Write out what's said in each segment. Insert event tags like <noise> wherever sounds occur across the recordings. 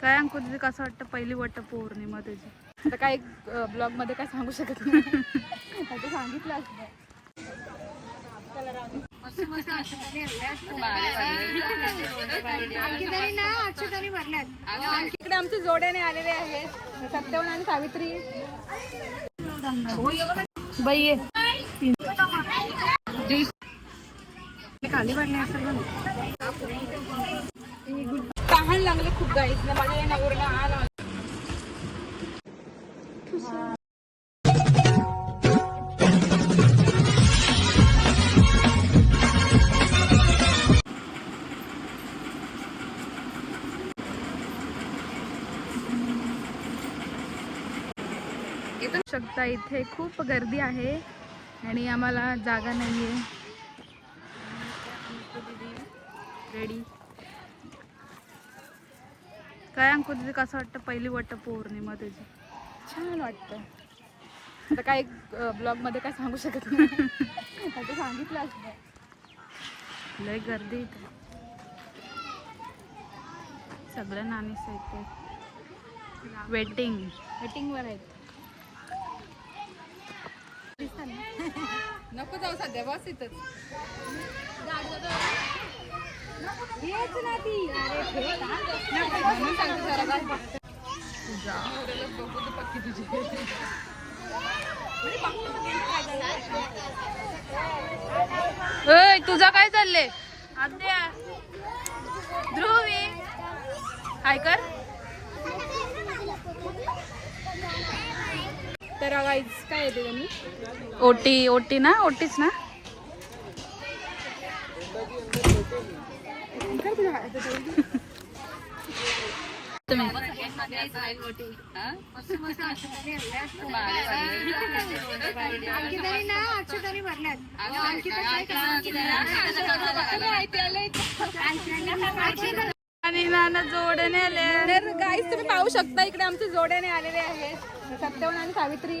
काय अंकुर तुझं कसं वाटतं पहिली वट पौर्णिमा त्याची आता काय ब्लॉगमध्ये काय सांगू शकत नाही. आता सांगितलं इकडे आमचे जोड्याने आलेले आहेत. सत्यवन आणि सावित्री. बाई खाली पडले असं तहान लागलं खूप गाईस ना माझ्या या नवऱ्याला आला. येऊ शकता इथे खूप गर्दी आहे आणि आम्हाला जागा नाही आहे रेडी काय अंकुर तुझं कसं वाटतं पहिली वट पौर्णिमा तुझी? छान वाटतं. आता काय ब्लॉगमध्ये काय सांगू शकत नाही. <laughs> आता सांगितलं असतं. लय गर्दी इथे. सगळं नाणीस इथे वेटिंग वेटिंग वर आहेत. <laughs> नको जाऊ सध्या बस इथंच. तुझी. तुझा काय चाललंय? आद्या. ध्रुवी. काय कर. तर काय येते ओटी ओटी ना ओटीच ना. आणि नाना जोडणे आले तर गाईज तुम्ही पाहू शकता इकडे आमचे जोड्याने आलेले आहेत सत्यवन आणि सावित्री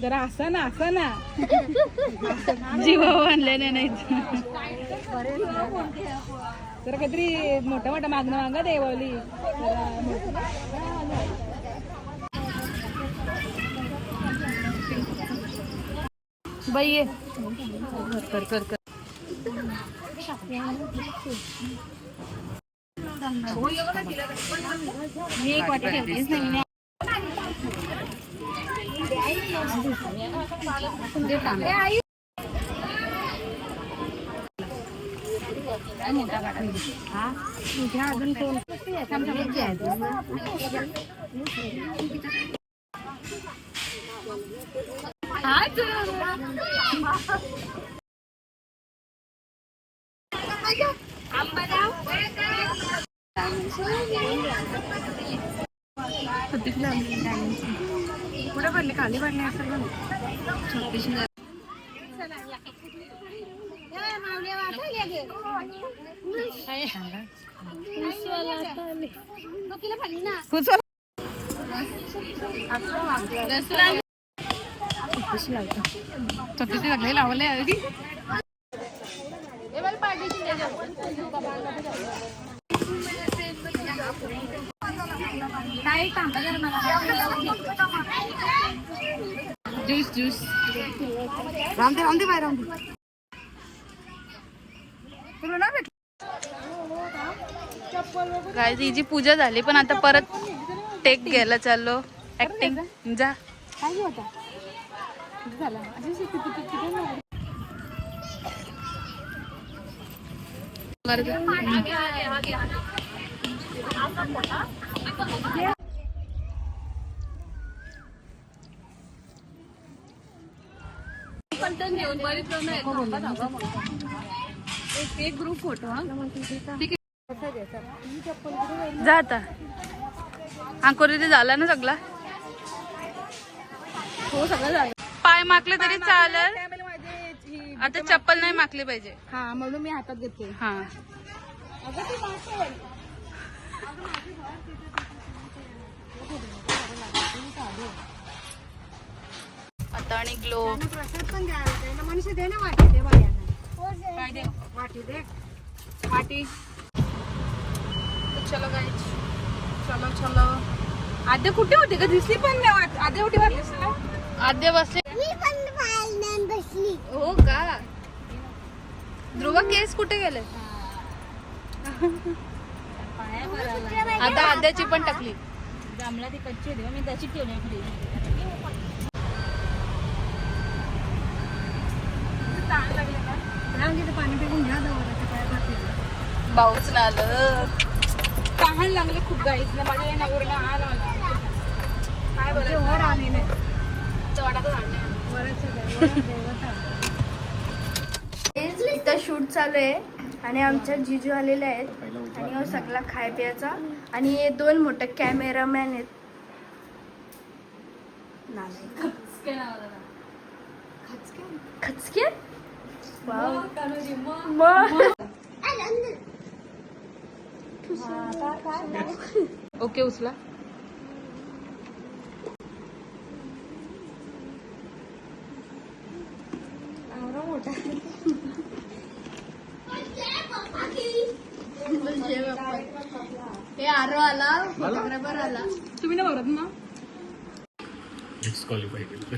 जरा असा ना असा ना. जीवा आणल्याने नाही जरा काहीतरी मोठा मोठा मागणं मागा देवाली. बाई ये. कर कर कर. मी एक वाटी ठेवलीच नाही कुठे पडले खाली पडले असं असेल छोटीशी लागले लावले juice juice Ramde Ramde bye Ramde तुला ना भेट काय हिची पूजा झाली पण आता परत टेक घ्यायला चाललो. ऍक्टिंग जा. काय झालं? किती एक ग्रुप फोटो हा. जा आता अंकुरी झाला ना सगळा? हो सगळं झालं. पाय माकले तरी चालेल. आता चप्पल नाही माकली पाहिजे. हा म्हणून मी हातात घेते हा अगं ती मागं. आता आणि ग्लो. प्रसाद पण द्यायला लागतंय ना. मनीषा दे ना वाटी दे. काय दे वाटी दे वाटी चलो गाईच चलो चलो. आद्या कुठे होती का दिसली पण नाही आद्या कुठे वाटलीस आद्य बसले. मी पण पाहिलं बसली. हो का? ध्रुव केस कुठे गेले? आता आद्याची पण टाकली जांभळा ती कच्ची होती मी त्याची ठेवली फ्रीज पाणी पिऊन घ्या काय भाऊच ना आलं तहान लागले खूप गाईच ना माझ्या नवरीला आला आला काय बरं वर आलेले इथं शूट चालू आहे आणि आमच्या जिजू आलेले आहेत. आणि हो सगळा खाय प्यायचा. आणि हे दोन मोठे कॅमेरामॅन आहेत. खचके? खचके? ओके उचला. हे आरो आला फोटोग्राफर आला. तुम्ही ना बघत ना. डिस्क्वालिफाय केलं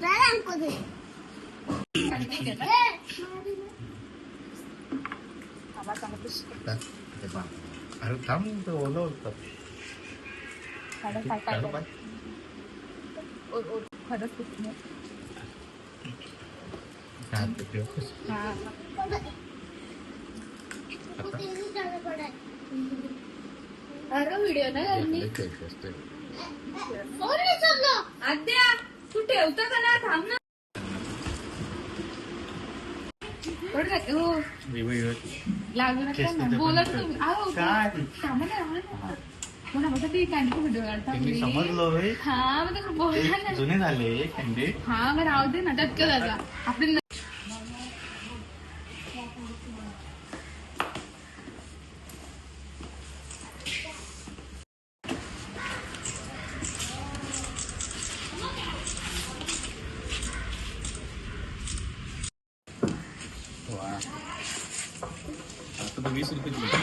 नाही अंको दे अरे थांब ते ओलं होत अरे व्हिडिओ ना कुठे तू ठेवता का ना? थांब ना. हो. Vivo Vivo. लागू नका केस ना. तिथे बोला पण तुम्ही. अहो, काय थांबा ना, थांबा ना. कोणा बघा ती कॅन्डी व्हिडिओ काढता ते मी समजलो होय. हा बोला जुने झाले हा मग राहू दे ना. टक्क दादा. आपली वा आता तर वीस रुपये